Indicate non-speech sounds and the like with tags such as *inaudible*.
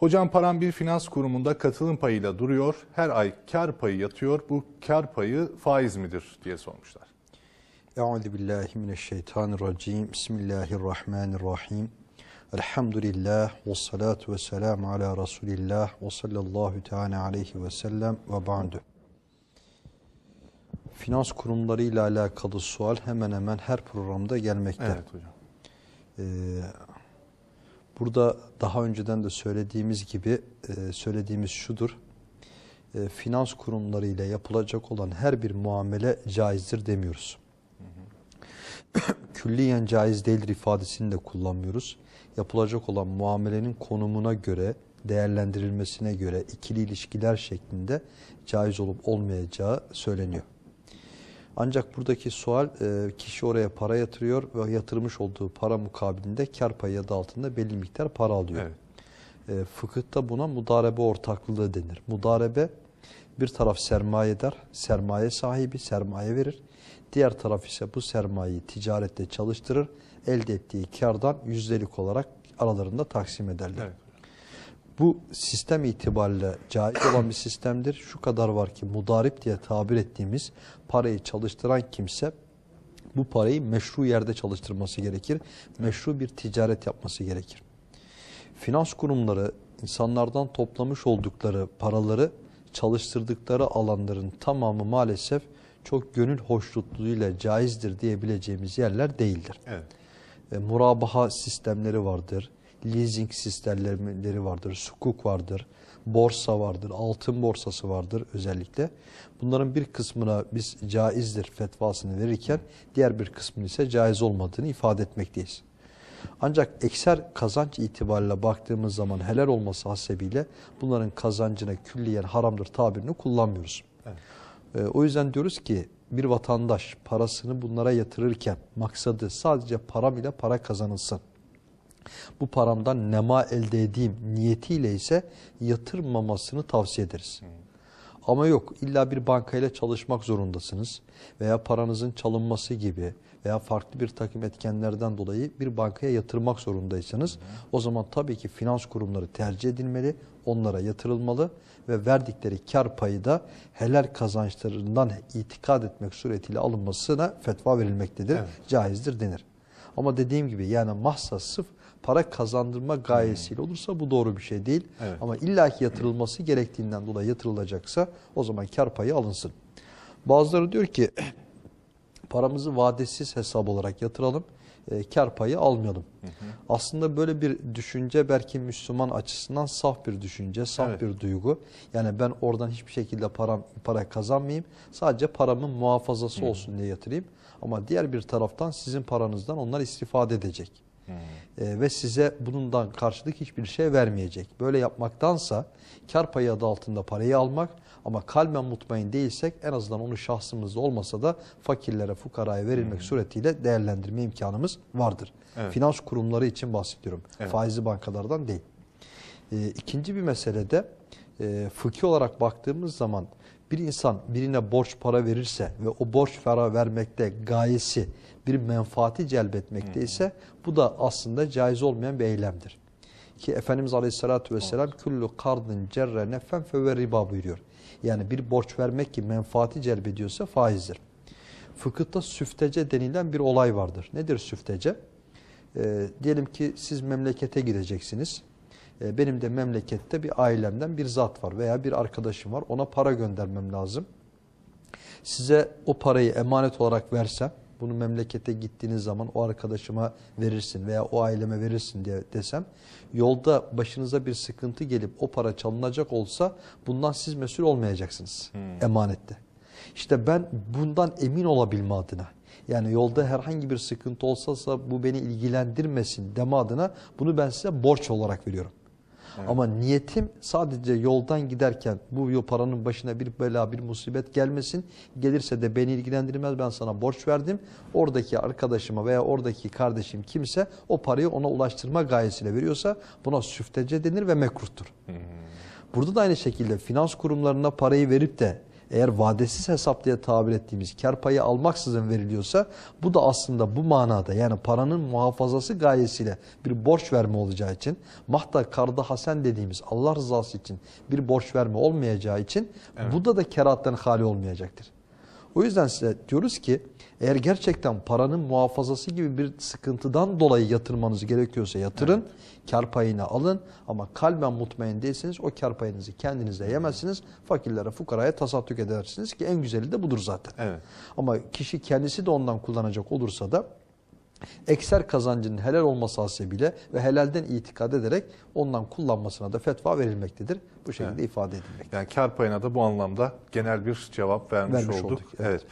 Hocam param bir finans kurumunda katılım payıyla duruyor. Her ay kar payı yatıyor. Bu kar payı faiz midir diye sormuşlar. Euzu billahi mineşşeytanirracim. Bismillahirrahmanirrahim. Elhamdülillah ve salatu ve selamu ala Resulillah ve sallallahu teala aleyhi ve sellem ve ba'du. Finans kurumlarıyla alakalı sual hemen hemen her programda gelmekte. Evet hocam. Ee, burada daha önceden de söylediğimiz gibi e, söylediğimiz şudur. E, finans kurumlarıyla yapılacak olan her bir muamele caizdir demiyoruz. *clears throat* Külliyen caiz değildir ifadesini de kullanmıyoruz. Yapılacak olan muamelenin konumuna göre, değerlendirilmesine göre ikili ilişkiler şeklinde caiz olup olmayacağı söyleniyor. Ancak buradaki sual e, kişi oraya para yatırıyor ve yatırmış olduğu para mukabilinde kar payı adı altında belli miktar para alıyor. Evet. E, fıkıhta buna mudarebe ortaklığı denir. Mudarebe bir taraf sermayedar, sermaye sahibi, sermaye verir. Diğer taraf ise bu sermayeyi ticarette çalıştırır. Elde ettiği kardan yüzdelik olarak aralarında taksim ederler. Evet. Bu sistem itibariyle caiz olan bir sistemdir. Şu kadar var ki mudarip diye tabir ettiğimiz parayı çalıştıran kimse bu parayı meşru yerde çalıştırması gerekir. Meşru bir ticaret yapması gerekir. Finans kurumları insanlardan toplamış oldukları paraları çalıştırdıkları alanların tamamı maalesef çok gönül hoşnutluğuyla caizdir diyebileceğimiz yerler değildir. Evet. E, murabaha sistemleri vardır, leasing sistemleri vardır, sukuk vardır, borsa vardır, altın borsası vardır özellikle. Bunların bir kısmına biz caizdir fetvasını verirken diğer bir kısmını ise caiz olmadığını ifade etmekteyiz. Ancak ekser kazanç itibariyle baktığımız zaman helal olması hasebiyle bunların kazancına külliyen haramdır tabirini kullanmıyoruz. Evet. Ee, o yüzden diyoruz ki bir vatandaş parasını bunlara yatırırken maksadı sadece param ile para kazanılsın. Bu paramdan nema elde edeyim niyetiyle ise yatırmamasını tavsiye ederiz. Ama yok illa bir bankayla çalışmak zorundasınız veya paranızın çalınması gibi veya farklı bir takım etkenlerden dolayı bir bankaya yatırmak zorundaysanız o zaman tabii ki finans kurumları tercih edilmeli, onlara yatırılmalı ve verdikleri kar payı da helal kazançlarından itikad etmek suretiyle alınmasına fetva verilmektedir. Evet. Caizdir denir. Ama dediğim gibi yani mahsa sırf para kazandırma gayesiyle olursa bu doğru bir şey değil. Evet. Ama illaki yatırılması gerektiğinden dolayı yatırılacaksa o zaman kar payı alınsın. Bazıları diyor ki *clears throat* paramızı vadesiz hesap olarak yatıralım, e, kar payı almayalım. Aslında böyle bir düşünce belki Müslüman açısından saf bir düşünce, saf Evet. bir duygu. Yani ben oradan hiçbir şekilde param, para kazanmayayım, sadece paramın muhafazası olsun diye yatırayım. Ama diğer bir taraftan sizin paranızdan onlar istifade edecek. E, ve size bundan karşılık hiçbir şey vermeyecek. Böyle yapmaktansa kar payı adı altında parayı almak ama kalben mutmain değilsek en azından onu şahsımızda olmasa da fakirlere, fukaraya verilmek suretiyle değerlendirme imkanımız vardır. Evet. Finans kurumları için bahsediyorum. Evet. Faizli bankalardan değil. E, ikinci bir mesele de e, fıkhi olarak baktığımız zaman bir insan birine borç para verirse ve o borç para vermekte gayesi bir menfaati celbetmekte ise bu da aslında caiz olmayan bir eylemdir. Ki Efendimiz Aleyhisselatü Vesselam kullu kardın cerre nefen fe riba buyuruyor. Yani bir borç vermek ki menfaati celbediyorsa faizdir. Fıkıhta süftece denilen bir olay vardır. Nedir süftece? Ee, diyelim ki siz memlekete gideceksiniz. Ee, benim de memlekette bir ailemden bir zat var veya bir arkadaşım var. Ona para göndermem lazım. Size o parayı emanet olarak versem, bunu memlekete gittiğiniz zaman o arkadaşıma verirsin veya o aileme verirsin diye desem, yolda başınıza bir sıkıntı gelip o para çalınacak olsa bundan siz mesul olmayacaksınız emanette. İşte ben bundan emin olabilme adına, yani yolda herhangi bir sıkıntı olsasa bu beni ilgilendirmesin deme adına bunu ben size borç olarak veriyorum. Ama niyetim sadece yoldan giderken bu yol paranın başına bir bela, bir musibet gelmesin. Gelirse de beni ilgilendirmez ben sana borç verdim. Oradaki arkadaşıma veya oradaki kardeşim kimse o parayı ona ulaştırma gayesiyle veriyorsa buna süftece denir ve mekruhtur. Burada da aynı şekilde finans kurumlarına parayı verip de eğer vadesiz hesap diye tabir ettiğimiz kar payı almaksızın veriliyorsa bu da aslında bu manada yani paranın muhafazası gayesiyle bir borç verme olacağı için mahta karda hasen dediğimiz Allah rızası için bir borç verme olmayacağı için bu da da kerattan hali olmayacaktır. O yüzden size diyoruz ki eğer gerçekten paranın muhafazası gibi bir sıkıntıdan dolayı yatırmanız gerekiyorsa yatırın, kar payını alın ama kalben mutmain değilseniz o kar payınızı kendinize yemezsiniz, fakirlere, fukaraya tasadduk edersiniz ki en güzeli de budur zaten. Evet. Ama kişi kendisi de ondan kullanacak olursa da ekser kazancının helal olması hasebiyle ve helalden itikad ederek ondan kullanmasına da fetva verilmektedir. Bu şekilde ifade edilmektedir. Yani kar payına da bu anlamda genel bir cevap vermiş, Vermiş olduk. olduk, evet. evet.